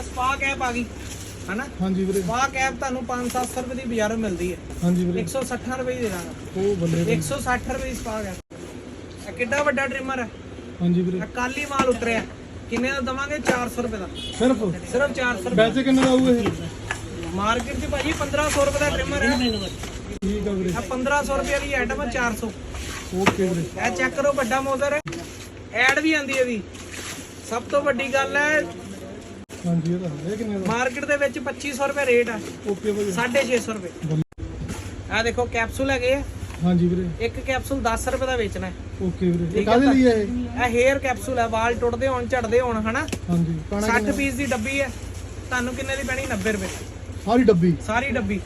ਇਹ spa cap ਆ ਗਈ। ਹਨਾ? ਹਾਂਜੀ ਵੀਰੇ। ਸਪਾ ਕੈਪ ਤੁਹਾਨੂੰ 5-700 ਰੁਪਏ ਦੀ ਬਾਜ਼ਾਰੋਂ ਮਿਲਦੀ ਹੈ। ਹਾਂਜੀ ਵੀਰੇ। 160 ਰੁਪਏ ਦੀ ਦੇ ਦਾਂਗਾ ਉਹ ਬੱਲੇ ਬੱਲੇ। 160 ਰੁਪਏ ਦੀ ਸਪਾ ਕੈਪ। ਇਹ ਕਿੱਡਾ ਵੱਡਾ ਟ੍ਰਿਮਰ ਹੈ? ਹਾਂਜੀ ਵੀਰੇ। ਇਹ ਕੱਲ ਹੀ ਮਾਲ ਉਤਰਿਆ। ਕਿੰਨੇ ਦਾ ਦਵਾਂਗੇ? 400 ਰੁਪਏ ਦਾ। ਸਿਰਫ? ਸਿਰਫ 400 ਰੁਪਏ ਵੈਸੇ ਕਿੰਨੇ ਦਾ ਆਊ ਇਹ? ਮਾਰਕੀਟ 'ਚ ਭਾਜੀ 1500 ਰੁਪਏ ਦਾ ਟ੍ਰਿਮਰ ਹੈ। ਠੀਕ ਆ ਵੀਰੇ। ਇਹ 1500 ਰੁਪਏ ਦੀ ਆਈਟਮ ਹੈ 400 ਓਕੇ ਵੀਰੇ। ਇਹ ਚੈੱਕ ਕਰੋ ਵੱਡਾ ਮੋਜ਼ਰ ਹੈ। ਐਡ ਵੀ ਆਂਦੀ ਹੈ ਇਹਦੀ। ਸਭ ਤੋਂ ਵੱਡੀ ਗੱਲ ਹੈ ਹਾਂਜੀ ਇਹ ਕਿੰਨੇ ਦਾ? ਮਾਰਕੀਟ ਦੇ ਵਿੱਚ 2500 ਰੁਪਏ ਰੇਟ ਹੈ ਓਕੇ ਭਾਈ 650 ਰੁਪਏ। ਆ ਦੇਖੋ ਕੈਪਸੂਲ ਹੈਗੇ ਆ। ਹਾਂਜੀ ਵੀਰੇ। ਇੱਕ ਕੈਪਸੂਲ 10 ਰੁਪਏ ਦਾ ਵੇਚਣਾ ਹੈ। ਓਕੇ ਵੀਰੇ। ਇਹ ਠੀਕ ਆ ਕਾਹਦੇ ਤਾਂ- ਲਈ ਹੈ ਇਹ? ਇਹ ਹੇਅਰ ਕੈਪਸੂਲ ਹੈ ਵਾਲ ਟੁੱਟਦੇ ਹੋਣ ਝੜਦੇ ਹੋਣ ਹਨਾ? ਹਾਂਜੀ ਪਾਣਾ 60 ਪੀਸ ਦੀ? ਡੱਬੀ ਹੈ ਤੁਹਾਨੂੰ ਕਿੰਨੇ ਦੀ ਪੈਣੀ? 90 ਰੁਪਏ। ਸਾਰੀ ਡੱਬੀ? ਸਾਰੀ ਡੱਬੀ।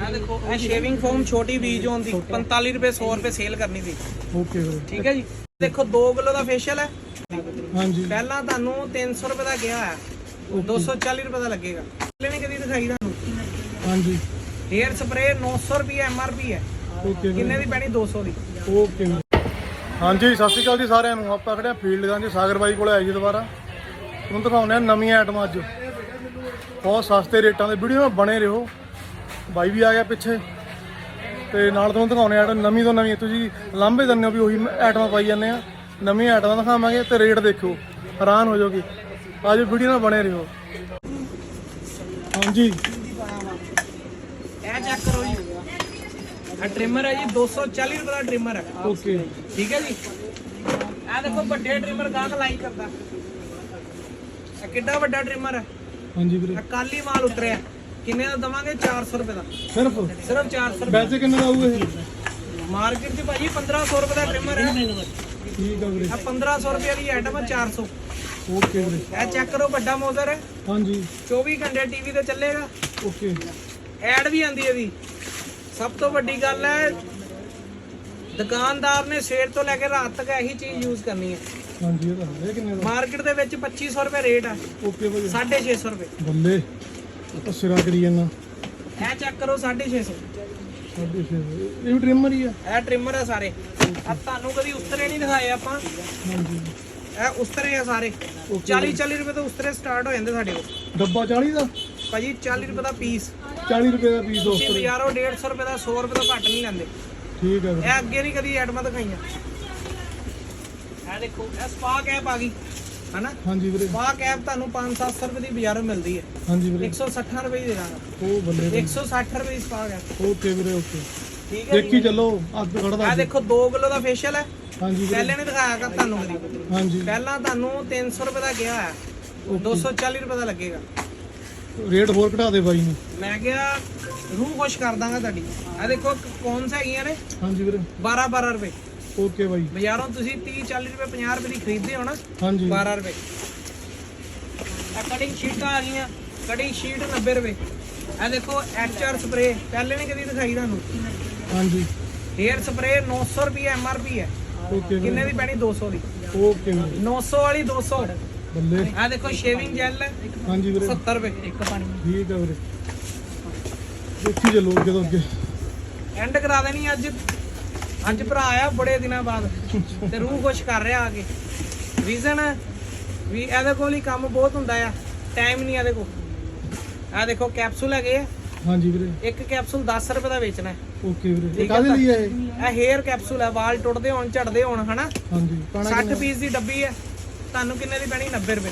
ਆ ਦੇਖੋ ਇਹ ਸ਼ੇਵਿੰਗ ਫੋਮ ਛੋਟੀ ਬੀਜ ਹੋਣ ਦੀ। 45 ਰੁਪਏ 100 ਰੁਪਏ ਸੇਲ ਕਰਨੀ ਸੀ। ਓਕੇ ਵੀਰੇ। ਠੀਕ ਹੈ ਜੀ। ਦੇਖੋ 2 ਕਿਲੋ ਦਾ ਫੇਸ਼ੀਅਲ ਹੈ ਹਾਂਜੀ। ਪਹਿਲਾਂ ਤੁਹਾਨੂੰ 300 ਰੁਪਏ ਦਾ ਗਿਆ ਹੈ 240 ਰੁਪਏ ਦਾ ਲੱਗੇਗਾ। ਪਹਿਲੇ ਨੇ ਕਦੀ ਦਿਖਾਈ ਤੁਹਾਨੂੰ? ਹਾਂਜੀ। ਹੇਅਰ ਸਪਰੇ 900 ਰੁਪਏ ਐਮਆਰਪੀ ਹੈ। ਓਕੇ। ਵੀਰੇ ਕਿੰਨੇ ਦੀ ਪੈਣੀ? 200 ਦੀ। ਓਕੇ। ਵੀਰੇ। ਹਾਂਜੀ ਸਤਿ ਸ਼੍ਰੀ ਅਕਾਲ ਜੀ ਸਾਰਿਆਂ ਨੂੰ। ਆਪਾਂ ਖੜੇ ਆ ਫੀਲਡ ਗਾਂ ਜੀ ਸਾਗਰ ਬਾਈ ਕੋਲ ਆਏ ਜੀ ਦੁਬਾਰਾ। ਤੁਹਾਨੂੰ ਦਿਖਾਉਂਦੇ ਆ ਨਵੀਆਂ ਆਈਟਮਾਂ ਅੱਜ। ਬਹੁਤ ਸਸਤੇ ਰੇਟਾਂ ਦੇ ਵੀਡੀਓ ਨਾਲ ਬਣੇ ਰਹੋ। ਬਾਈ ਵੀ ਆ ਗਿਆ ਪਿੱਛੇ। ਤੇ ਨਾਲ ਤੁਹਾਨੂੰ ਆਈਟਮ ਨਵੀਂ ਤੋਂ ਨਵੀਂ। ਤੁਸੀਂ ਲਾਂਭੇ ਹੋ ਵੀ ਉਹੀ ਆਈਟਮਾਂ ਪਾਈ ਜਾਂਦੇ ਆ। ਨਵੀਆਂ ਆਈਟਮਾਂ ਦਿਖਾਵਾਂਗੇ ਤੇ ਰੇਟ ਦੇਖਿਓ। ਹੈਰਾਨ ਹੋ ਜਾਓਗੇ। ਅੱਜ ਵੀਡੀਓ ਨਾਲ ਬਣੇ ਰਹੋ। ਹਾਂਜੀ। ਇਹ ਚੈੱਕ ਕਰੋ ਜੀ। ਇਹ ਟ੍ਰਿਮਰ ਹੈ ਜੀ 240 ਰੁਪਏ ਦਾ ਟ੍ਰਿਮਰ ਹੈ। ਓਕੇ। ਠੀਕ ਹੈ ਜੀ? ਇਹ ਦੇਖੋ ਵੱਡੇ ਟ੍ਰਿਮਰ ਗਾਹਕ ਲਾਈ ਕਰਦਾ। ਇਹ ਕਿੱਡਾ ਵੱਡਾ ਟ੍ਰਿਮਰ ਹੈ? ਹਾਂਜੀ ਵੀਰੇ। ਇਹ ਕੱਲ ਮਾਲ ਉਤਰਿਆ। ਕਿੰਨੇ ਦਾ ਦਵਾਂਗੇ? 400 ਰੁਪਏ ਦਾ। ਸਿਰਫ? ਸਿਰਫ 400 ਰੁਪਏ ਵੈਸੇ ਕਿੰਨੇ ਦਾ ਆਊ ਇਹ? ਮਾਰਕੀਟ 'ਚ ਭਾਜੀ 1500 ਰੁਪਏ ਦਾ ਟ੍ਰਿਮਰ ਹੈ। ਠੀਕ ਆ ਵੀਰੇ। ਇਹ 1500 ਰੁਪਏ ਦੀ ਆਈਟਮ ਹੈ 400 ਓਕੇ ਵੀਰੇ ਇਹ ਚੈੱਕ ਕਰੋ ਵੱਡਾ ਮੋਜ਼ਰ ਹੈ। ਹਾਂਜੀ। 24 ਘੰਟੇ ਟੀਵੀ ਤੇ ਚੱਲੇਗਾ। ਓਕੇ ਐਡ ਵੀ ਆਂਦੀ ਹੈ ਇਹਦੀ ਸਭ ਤੋਂ ਵੱਡੀ ਗੱਲ ਹੈ ਦੁਕਾਨਦਾਰ ਨੇ ਸਵੇਰ ਤੋਂ ਲੈ ਕੇ ਰਾਤ ਤੱਕ ਇਹੀ ਚੀਜ਼ ਯੂਜ਼ ਕਰਨੀ ਹੈ। ਹਾਂਜੀ ਇਹ ਕਿੰਨੇ ਦਾ? ਮਾਰਕੀਟ ਦੇ ਵਿੱਚ 2500 ਰੁਪਏ ਰੇਟ ਹੈ ਓਕੇ ਭਾਈ। 650 ਰੁਪਏ। ਬੱਲੇ। ਉਹ ਸਿਰਾ ਕਰੀ ਜਾਂਦਾ। ਇਹ ਚੈੱਕ ਕਰੋ 650 ਸਾਡੇ ਛੇ ਇਹ ਵੀ ਟ੍ਰਿਮਰ ਹੀ ਆ। ਇਹ ਟ੍ਰਿਮਰ ਹੈ ਸਾਰੇ। ਆ ਤੁਹਾਨੂੰ ਕਦੀ ਉਸਤਰੇ ਨਹੀਂ ਦਿਖਾਏ ਆਪਾਂ। ਹਾਂਜੀ। ਇਹ ਉਸਤਰੇ ਆ ਸਾਰੇ। 40 40 ਰੁਪਏ ਤੋਂ ਉਸਤਰੇ ਸਟਾਰਟ ਹੋ ਜਾਂਦੇ ਸਾਡੇ ਕੋਲ। ਡੱਬਾ 40 ਦਾ? ਭਾਜੀ 40 ਰੁਪਏ ਦਾ ਪੀਸ 40 ਰੁਪਏ ਦਾ ਪੀਸ ਤੁਸੀਂ ਦੋਸਤੋ ਬਾਜ਼ਾਰੋਂ 150 ਰੁਪਏ ਦਾ 100 ਰੁਪਏ ਤੋਂ ਘੱਟ ਨਹੀਂ ਲੈਂਦੇ। ਠੀਕ ਹੈ ਵੀਰੇ ਇਹ ਅੱਗੇ ਨਹੀਂ ਕਦੀ ਐਡਮਾਂ ਦਿਖਾਈਆਂ। ਇਹ ਦੇਖੋ ਇਹ ਸਪਾ ਕੈਪ ਆ ਗਈ। ਹਨਾ? ਹਾਂਜੀ ਵੀਰੇ। ਸਪਾ ਕੈਪ ਤੁਹਾਨੂੰ 5-700 ਰੁਪਏ ਦੀ ਬਾਜ਼ਾਰੋਂ ਮਿਲਦੀ ਹੈ। ਹਾਂਜੀ ਵੀਰੇ। 160 ਰੁਪਏ ਦੀ ਦੇ ਦਾਂਗਾ ਉਹ ਬੱਲੇ ਬੱਲੇ। 160 ਰੁਪਏ ਦੀ ਸਪਾ ਕੈਪ ਓਕੇ ਵੀਰੇ ਓਕੇ। ਠੀਕ ਹੈ ਦੇਖੀ ਚੱਲੋ ਅੱਗ ਖੜਦਾ ਇਹ ਦੇਖੋ 2 ਕਿਲੋ ਦਾ ਫੇਸ਼ੀਅਲ ਹੈ। ਹਾਂਜੀ ਪਹਿਲੇ ਨੇ ਦਿਖਾਇਆ ਕਰ ਤੁਹਾਨੂੰ ਕਦੀ ਹਾਂਜੀ। ਪਹਿਲਾਂ ਤੁਹਾਨੂੰ 300 ਰੁਪਏ ਦਾ ਗਿਆ ਹੈ 240 ਰੁਪਏ ਦਾ ਲੱਗੇਗਾ। ਰੇਟ ਹੋਰ ਘਟਾ ਦੇ ਬਾਈ ਨੂੰ। ਮੈਂ ਕਿਹਾ ਰੂਹ ਖੁਸ਼ ਕਰ ਦਾਂਗਾ ਤੁਹਾਡੀ। ਇਹ ਦੇਖੋ ਕੌਨਸ ਹੈਗੀਆਂ ਨੇ। ਹਾਂਜੀ ਵੀਰੇ। 12 12 ਰੁਪਏ। ਓਕੇ ਬਾਈ। ਬਾਜ਼ਾਰੋਂ ਤੁਸੀਂ 30 40 ਰੁਪਏ 50 ਰੁਪਏ ਦੀ ਖਰੀਦਦੇ ਹੋ ਨਾ ਹਾਂਜੀ। 12 ਰੁਪਏ। ਇਹ ਕਟਿੰਗ ਸ਼ੀਟਾਂ ਆ ਗਈਆਂ। ਕਟਿੰਗ ਸ਼ੀਟ 90 ਰੁਪਏ। ਇਹ ਦੇਖੋ ਐਚਆਰ ਸਪਰੇ ਪਹਿਲੇ ਨੇ ਕਦੀ ਦਿਖਾਈ ਤੁਹਾਨੂੰ? ਹਾਂਜੀ। ਹੇਅਰ ਸਪਰੇ 900 ਰੁਪਏ ਐਮਆਰਪੀ ਹੈ। ਓਕੇ ਕਿੰਨੇ ਦੀ ਪੈਣੀ? 200 ਦੀ। ਓਕੇ ਵੀਰੇ 900 ਵਾਲੀ 200 ਬੱਲੇ। ਇਹ ਦੇਖੋ ਸ਼ੇਵਿੰਗ ਜੈਲ ਹੈ ਹਾਂਜੀ ਵੀਰੇ। 70 ਰੁਪਏ। ਇੱਕ ਪਾਣੀ। ਠੀਕ ਹੈ ਵੀਰੇ। ਦੇਖੀ ਚੱਲੋ ਅੱਗੇ ਤੋਂ ਅੱਗੇ। ਐਂਡ ਕਰਾ ਦੇਣੀ ਅੱਜ। ਅੱਜ ਭਰਾ ਆਇਆ ਬੜੇ ਦਿਨਾਂ ਬਾਅਦ। ਤੇ ਰੂਹ ਖੁਸ਼ ਕਰ ਰਿਹਾ ਆ ਕੇ। ਰੀਜ਼ਨ ਵੀ ਇਹਦੇ ਕੋਲ ਹੀ ਕੰਮ ਬਹੁਤ ਹੁੰਦਾ ਆ। ਟਾਈਮ ਨਹੀਂ ਇਹਦੇ ਕੋਲ। ਆ ਦੇਖੋ ਕੈਪਸੂਲ ਹੈਗੇ ਆ। ਹਾਂਜੀ ਵੀਰੇ। ਇੱਕ ਕੈਪਸੂਲ 10 ਰੁਪਏ ਦਾ ਵੇਚਣਾ ਹੈ। ਓਕੇ ਵੀਰੇ। ਇਹ ਕਾਹਦੇ ਲਈ ਹੈ ਇਹ? ਇਹ ਹੇਅਰ ਕੈਪਸੂਲ ਹੈ ਵਾਲ ਟੁੱਟਦੇ ਹੋਣ ਝੜਦੇ ਹੋਣ ਹਨਾ? ਹਾਂਜੀ ਪਾਣਾ 60 ਪੀਸ ਦੀ ਡੱਬੀ ਹੈ। ਤੁਹਾਨੂੰ ਕਿੰਨੇ ਦੀ ਪੈਣੀ? 90 ਰੁਪਏ।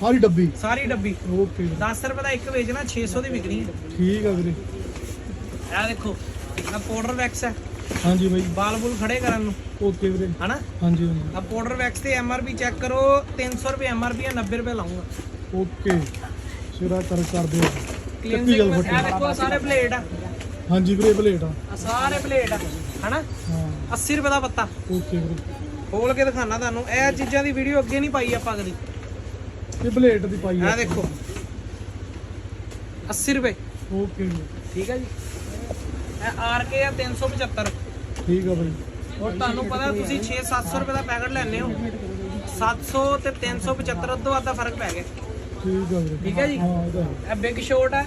ਸਾਰੀ ਡੱਬੀ? ਸਾਰੀ ਡੱਬੀ। ਓਕੇ। ਵੀਰੇ 10 ਰੁਪਏ ਦਾ ਇੱਕ ਵੇਚਣਾ 600 ਦੀ ਵਿਕਣੀ ਹੈ। ਠੀਕ ਆ ਵੀਰੇ। ਇਹ ਦੇਖੋ ਆ ਪਾਊਡਰ ਵੈਕਸ ਹੈ। ਹਾਂਜੀ ਬਾਈ। ਵਾਲ ਬੁਲ ਖੜੇ ਕਰਨ ਨੂੰ। ਓਕੇ ਵੀਰੇ। ਹਨਾ? ਹਾਂਜੀ ਹਾਂਜੀ। ਆ ਪਾਊਡਰ ਵੈਕਸ ਤੇ ਐਮਆਰਪੀ ਚੈੱਕ ਕਰੋ 300 ਰੁਪਏ ਐਮਆਰਪੀ ਹੈ 90 ਰੁਪਏ ਲਾਉਂਗਾ। ਓਕੇ। ਸਿਰਾ ਕਰ ਕਰ ਦਿਓ ਫੱਟੀ ਦੇਖੋ ਆਹ ਸਾਰੇ ਪਲੇਟ ਆ। ਹਾਂਜੀ ਵੀਰੇ ਪਲੇਟ ਆ। ਸਾਰੇ ਪਲੇਟ ਆ ਹਨਾ? ਹਾਂ। 80 ਰੁਪਏ ਦਾ ਪੱਤਾ। ਓਕੇ ਵੀਰੇ। ਖੋਲ ਕੇ ਦਿਖਾਣਾ ਤੁਹਾਨੂੰ। ਇਹ ਚੀਜ਼ਾਂ ਦੀ ਵੀਡੀਓ ਅੱਗੇ ਨਹੀਂ ਪਾਈ ਆਪਾਂ ਕਦੀ। ਇਹ ਪਲੇਟ ਦੀ ਪਾਈ ਆ। ਇਹ ਦੇਖੋ। 80 ਰੁਪਏ। ਓਕੇ ਵੀਰੇ। ਠੀਕ ਹੈ ਜੀ? ਇਹ ਆਰ ਕੇ ਆ 375 ਠੀਕ ਆ ਬਾਈ ਔਰ ਤੁਹਾਨੂੰ ਪਤਾ ਤੁਸੀਂ 6-700 ਰੁਪਏ ਦਾ ਪੈਕਟ ਲੈਣੇ ਹੋ। 700 ਤੇ 375 ਤੋਂ ਵੱਧ ਦਾ ਫ਼ਰਕ ਪੈ ਗਿਆ। ਠੀਕ ਆ ਵੀਰੇ। ਠੀਕ ਹੈ ਜੀ? ਹਾਂ ਇਹਦਾ ਹੈ। ਇਹ ਬਿਗ ਸ਼ੋਟ ਹੈ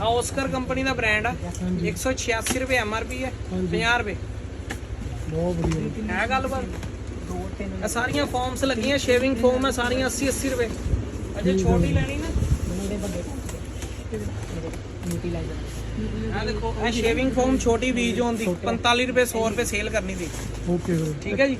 ਆ ਆਸਕਰ ਕੰਪਨੀ ਦਾ ਬ੍ਰਾਂਡ ਆ। ਹਾਂਜੀ। 186 ਰੁਪਏ ਐਮਆਰਪੀ ਹੈ ਹਾਂਜੀ। 50 ਰੁਪਏ। ਬਹੁਤ ਵਧੀਆ ਹੈ ਗੱਲਬਾਤ? ਇਹ ਸਾਰੀਆਂ ਫਾਰਮਸ ਲੱਗੀਆਂ ਸ਼ੇਵਿੰਗ ਫੋਮ ਹੈ ਸਾਰੀਆਂ 80 80 ਰੁਪਏ। ਅਜੇ ਛੋਟੀ ਲੈਣੀ ਨਾ। ਮੁੰਡੇ ਵੱਡੇ ਮਿੱਟੀ ਲਾਈਜ਼ਰ ਆ। ਦੇਖੋ ਇਹ ਸ਼ੇਵਿੰਗ ਫੋਮ ਛੋਟੀ ਬੀਜ ਹੋਣ ਦੀ 45 ਰੁਪਏ 100 ਰੁਪਏ ਸੇਲ ਕਰਨੀ ਦੀ ਓਕੇ ਵੀਰੇ। ਠੀਕ ਹੈ ਜੀ?